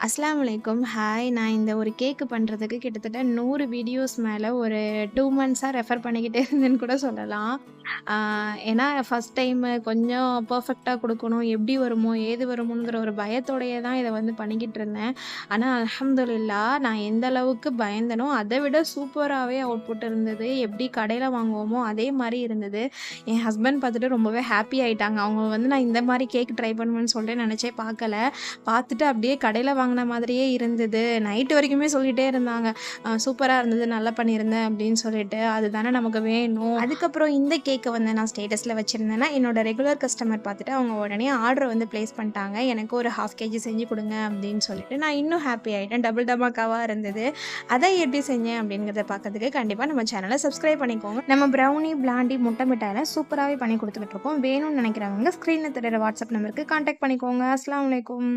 அஸ்லாம் அலைக்கும். ஹாய்! நான் இந்த ஒரு கேக்கு பண்ணுறதுக்கு கிட்டத்தட்ட நூறு வீடியோஸ் மேலே ஒரு டூ மந்த்ஸாக ரெஃபர் பண்ணிக்கிட்டே இருந்தேன்னு கூட சொல்லலாம். ஏன்னா ஃபஸ்ட் டைமு கொஞ்சம் பர்ஃபெக்டாக கொடுக்கணும் எப்படி வருமோ, ஏது வருமோங்கிற ஒரு பயத்தோடையே தான் இதை வந்து பண்ணிக்கிட்டு இருந்தேன். ஆனால் அலமதுல்லா நான் எந்த அளவுக்கு பயந்தனோ, அதை விட அவுட் அவுட்புட் இருந்தது. எப்படி கடையில் வாங்குவோமோ, அதே மாதிரி இருந்தது. என் ஹஸ்பண்ட் பார்த்துட்டு ரொம்பவே ஹாப்பி ஆகிட்டாங்க அவங்க வந்து நான் இந்த மாதிரி கேக் ட்ரை பண்ணுவேன்னு சொல்லிட்டு நினச்சே பார்க்கல. பார்த்துட்டு அப்படியே கடையில் வாங்க வாங்கின மாதிரியே இருந்தது. நைட்டு வரைக்குமே சொல்லிகிட்டே இருந்தாங்க. சூப்பராக இருந்தது, நல்லா பண்ணியிருந்தேன் அப்படின்னு சொல்லிட்டு. அதுதானே நமக்கு வேணும். அதுக்கப்புறம் இந்த கேக்கை வந்து நான் ஸ்டேட்டஸில் வச்சுருந்தேன்னா என்னோட ரெகுலர் கஸ்டமர் பார்த்துட்டு அவங்க உடனே ஆர்டர் வந்து ப்ளேஸ் பண்ணிட்டாங்க. எனக்கு ஒரு 1/2 கேஜி செஞ்சு கொடுங்க அப்படின்னு சொல்லிட்டு. நான் இன்னும் ஹாப்பி ஆகிட்டேன் டபுள் டமாக்காவாக இருந்தது. அதை எப்படி செஞ்சேன் அப்படிங்கிறத பார்க்கறதுக்கு கண்டிப்பாக நம்ம சேனலை சப்ஸ்கிரைப் பண்ணிக்கோங்க. நம்ம ப்ரௌனி, பிளாண்டி, முட்டை மிட்டாயில் சூப்பராகவே பண்ணி கொடுத்துக்கிட்டு இருக்கோம். வேணும்னு நினைக்கிறவங்க ஸ்க்ரீனில் தெரியிற வாட்ஸ்அப் நம்பருக்கு கான்டாக்ட் பண்ணிக்கோங்க. அஸ்லாம் வலைக்கும்